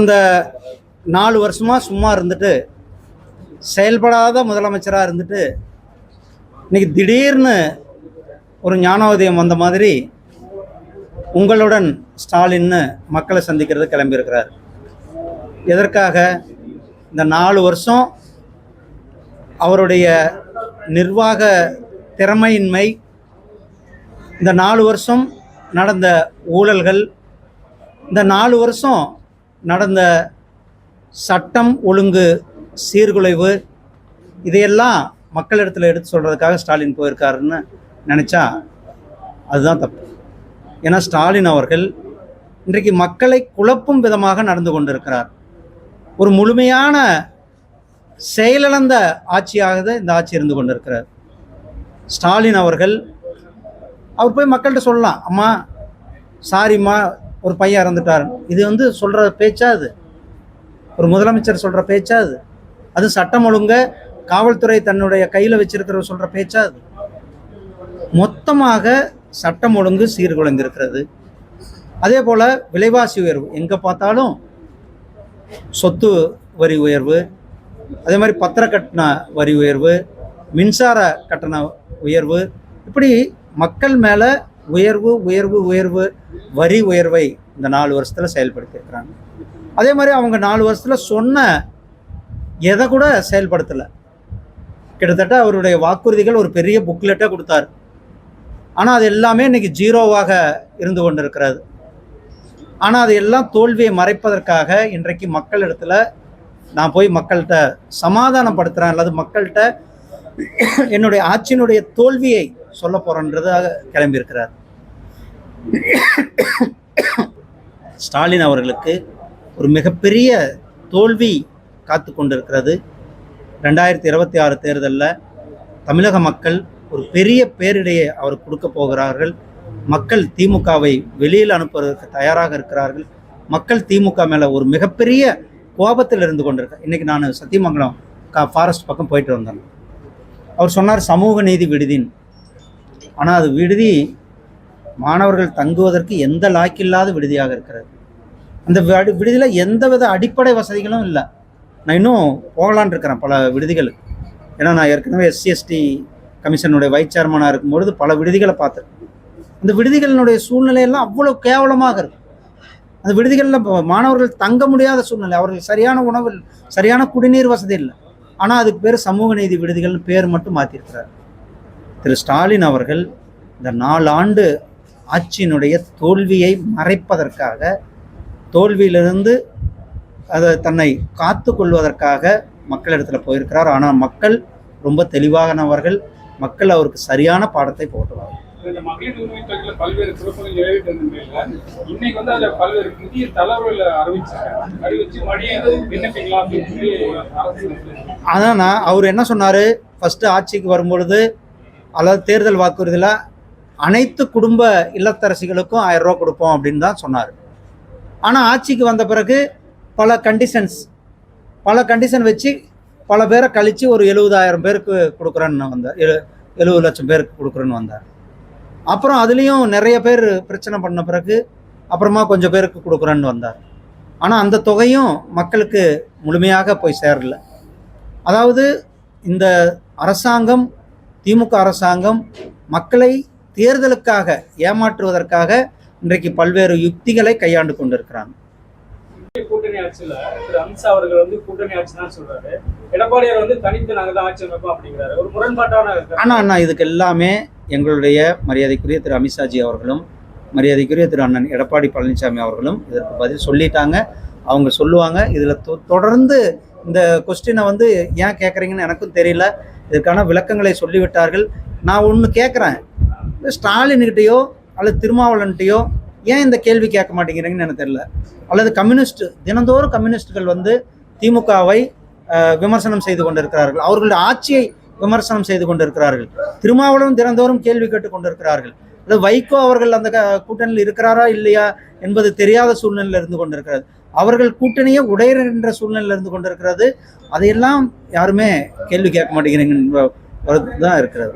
கடந்த நாலு வருஷமாக சும்மா இருந்துட்டு செயல்படாத முதலமைச்சராக இருந்துட்டு இன்னைக்கு திடீர்னு ஒரு ஞானோதயம் வந்த மாதிரி உங்களுடன் ஸ்டாலின்னு மக்களை சந்திக்கிறது கிளம்பியிருக்கிறார். எதற்காக? இந்த நாலு வருஷம் அவருடைய நிர்வாக திறமையின்மை இந்த நாலு வருஷம் நடந்த ஊழல்கள் இந்த நாலு வருஷம் நடந்த சட்டம் ஒழுங்கு சீர்குலைவு இதையெல்லாம் மக்களிடத்தில் எடுத்து சொல்கிறதுக்காக ஸ்டாலின் போயிருக்காருன்னு நினச்சா அதுதான் தப்பு. ஏன்னா ஸ்டாலின் அவர்கள் இன்றைக்கு மக்களை குழப்பும் விதமாக நடந்து கொண்டிருக்கிறார். ஒரு முழுமையான செயலிழந்த ஆட்சியாக இந்த ஆட்சி இருந்து கொண்டிருக்கிறார். ஸ்டாலின் அவர்கள் அவர் போய் மக்கள்கிட்ட சொல்லலாம் அம்மா சாரிம்மா ஒரு பையன் இறந்துட்டார். இது வந்து சொல்கிற பேச்சா அது? ஒரு முதலமைச்சர் சொல்கிற பேச்சா அது? அது சட்டம் ஒழுங்க காவல்துறை தன்னுடைய கையில் வச்சிருக்கிற சொல்கிற பேச்சா அது? மொத்தமாக சட்டம் ஒழுங்கு சீர்குலைந்திருக்கிறது. அதே போல் விலைவாசி உயர்வு. எங்கே பார்த்தாலும் சொத்து வரி உயர்வு அதே மாதிரி பத்திர கட்டண வரி உயர்வு மின்சார கட்டண உயர்வு இப்படி மக்கள் மேலே உயர்வு உயர்வு உயர்வு வரி உயர்வை இந்த நாலு வருஷத்தில் செயல்படுத்தியிருக்கிறாங்க அதே மாதிரி அவங்க நாலு வருஷத்தில் சொன்ன எதை கூட செயல்படுத்தலை. கிட்டத்தட்ட அவருடைய வாக்குறுதிகள் ஒரு பெரிய புக்லெட்டாக கொடுத்தாரு. ஆனால் அது எல்லாமே இன்றைக்கி ஜீரோவாக இருந்து கொண்டிருக்கிறது. ஆனால் அது எல்லாம் தோல்வியை மறைப்பதற்காக இன்றைக்கு மக்களிடத்துல நான் போய் மக்கள்கிட்ட சமாதானப்படுத்துகிறேன் அல்லது மக்கள்கிட்ட என்னுடைய ஆட்சியினுடைய தோல்வியை சொல்ல போகிறேன்றதாக கிளம்பியிருக்கிறார். ஸ்டாலின் அவர்களுக்கு ஒரு மிகப்பெரிய தோல்வி காத்து கொண்டிருக்கிறது. ரெண்டாயிரத்தி இருபத்தி ஆறு தேர்தலில் தமிழக மக்கள் ஒரு பெரிய பேரிடையை அவர் கொடுக்க போகிறார்கள். மக்கள் திமுகவை வெளியில் அனுப்புவதற்கு தயாராக இருக்கிறார்கள். மக்கள் திமுக மேலே ஒரு மிகப்பெரிய கோபத்தில் இருந்து கொண்டிருக்க இன்றைக்கி நான் சத்தியமங்கலம் கா ஃபாரஸ்ட் பக்கம் போயிட்டு வந்தேன். அவர் சொன்னார் சமூக நீதி விடுதின்னு. ஆனால் அது விடுதி மாணவர்கள் தங்குவதற்கு எந்த லாக்கில்லாத விடுதியாக இருக்கிறது. அந்த விடு- விடுதியில் எந்தவித அடிப்படை வசதிகளும் இல்லை. நான் இன்னும் போகலான் இருக்கிறேன் பல விடுதிகளுக்கு. ஏன்னா நான் ஏற்கனவே எஸ்சிஎஸ்டி கமிஷனுடைய வைஸ் சேர்மனாக இருக்கும்பொழுது பல விடுதிகளை பார்த்துருக்கேன். அந்த விடுதிகளினுடைய சூழ்நிலையெல்லாம் அவ்வளோ கேவலமாக இருக்கும். அந்த விடுதிகளில் மாணவர்கள் தங்க முடியாத சூழ்நிலை. அவர்கள் சரியான உணவு சரியான குடிநீர் வசதி இல்லை. ஆனால் அதுக்கு பேர் சமூக நீதி விடுதிகள்னு பேர் மட்டும் மாற்றிருக்கிறார் திரு ஸ்டாலின் அவர்கள் இந்த நாலு ஆண்டு ஆட்சியினுடைய தோல்வியை மறைப்பதற்காக தோல்வியிலிருந்து அதை தன்னை காத்து கொள்வதற்காக மக்களிடத்தில் போயிருக்கிறார். ஆனால் மக்கள் ரொம்ப தெளிவானவர்கள். மக்கள் அவருக்கு சரியான பாடத்தை போட்டுவார்கள் இந்த மகளிர் உரிமை தொகையில பல்வேறு திருப்பங்கள் நிறைவேற்ற நிலையில இன்னைக்கு வந்து அதுல பல்வேறு புதிய தளர்வுகளை அறிவிச்சிருக்காங்க. அறிவிச்சு மறுபடியும் விண்ணப்பிக்கலாம் அப்படின்னு சொல்லி அரசு சொல்லுது. அதான் அவர் என்ன சொன்னார்? ஃபஸ்ட்டு ஆட்சிக்கு வரும்பொழுது அதாவது தேர்தல் வாக்குறுதியில் அனைத்து குடும்ப இல்லத்தரசிகளுக்கும் ஆயிரம் ரூபா கொடுப்போம் அப்படின்னு தான் சொன்னார். ஆனால் ஆட்சிக்கு வந்த பிறகு பல கண்டிஷன்ஸ் பல கண்டிஷன் வச்சு பல பேரை கழித்து ஒரு எழுபதாயிரம் பேருக்கு கொடுக்குறேன்னு வந்தார். எழு எழுபது லட்சம் பேருக்கு கொடுக்குறேன்னு வந்தார். அப்புறம் அதுலேயும் நிறைய பேர் பிரச்சனை பண்ண பிறகு அப்புறமா கொஞ்சம் பேருக்கு கொடுக்குறேன்னு வந்தார். ஆனால் அந்த தொகையும் மக்களுக்கு முழுமையாக போய் சேரல. அதாவது இந்த அரசாங்கம் திமுக அரசாங்கம் மக்களை தேர்தலுக்காக ஏமாற்றுவதற்காக இன்றைக்கு பல்வேறு யுக்திகளை கையாண்டு கொண்டிருக்கிறாங்க. கூட்டணி ஆட்சியில திரு அமித்ஷா அவர்கள் வந்து கூட்டணி ஆட்சி தான் சொல்றாரு. எடப்பாடியார் வந்து தனித்து நாங்க தான் ஆட்சி அமைப்போம் அப்படிங்கிறாரு. ஒரு முரண்பாட்டான. ஆனால் அண்ணா இதுக்கு எல்லாமே எங்களுடைய மரியாதைக்குரிய திரு அமித்ஷாஜி அவர்களும் மரியாதைக்குரிய திரு அண்ணன் எடப்பாடி பழனிசாமி அவர்களும் இதற்கு பதில் சொல்லிட்டாங்க. அவங்க சொல்லுவாங்க. இதில் தொடர்ந்து இந்த கொஸ்டினை வந்து ஏன் கேட்குறீங்கன்னு எனக்கும் தெரியல. இதற்கான விளக்கங்களை சொல்லிவிட்டார்கள். நான் ஒன்று கேட்குறேன் ஸ்டாலின்கிட்டயோ அல்லது திருமாவளன்கிட்டயோ ஏன் இந்த கேள்வி கேட்க மாட்டேங்கிறீங்கன்னு எனக்கு தெரியல. அல்லது கம்யூனிஸ்ட் தினந்தோறும் கம்யூனிஸ்டுகள் வந்து திமுகவை விமர்சனம் செய்து கொண்டிருக்கிறார்கள். அவர்களுடைய ஆட்சியை விமர்சனம் செய்து கொண்டிருக்கிறார்கள். திருமாவளவன் தினந்தோறும் கேள்வி கேட்டுக் கொண்டிருக்கிறார்கள். அல்லது வைகோ அவர்கள் அந்த க- கூட்டணியில் இருக்கிறாரா இல்லையா என்பது தெரியாத சூழ்நிலையில் இருந்து கொண்டிருக்கிறது. அவர்கள் கூட்டணியே உடையிற சூழ்நிலையில் இருந்து கொண்டிருக்கிறது. அதையெல்லாம் யாருமே கேள்வி கேட்க மாட்டேங்கிறீங்க தான் இருக்கிறது.